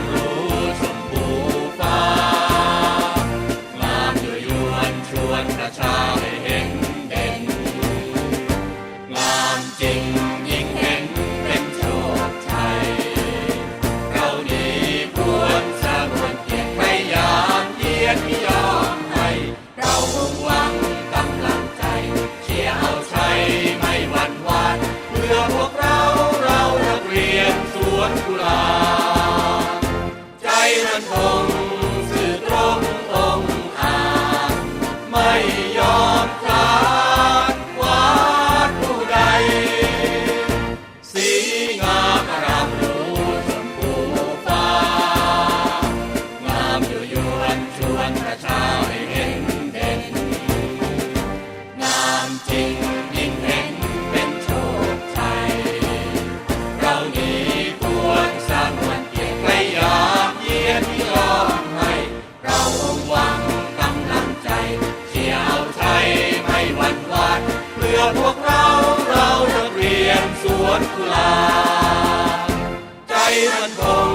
Pablo. งามอารำรู้ชมพูฟ้างามอยู่ยวนชวนกระชาวให้เห็นเด่นงามจริง ไมันพอง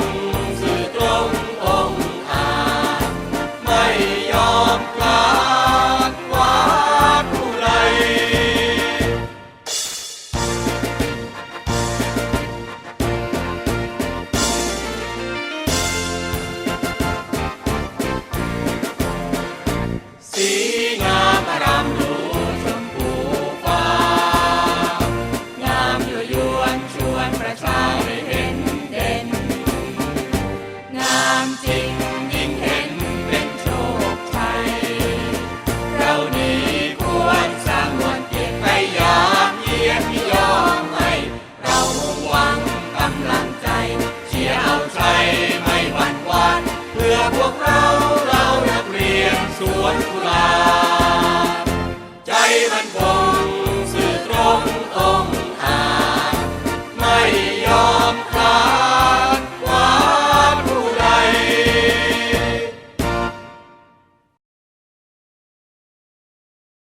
พวกเราเรานักเรียนสวน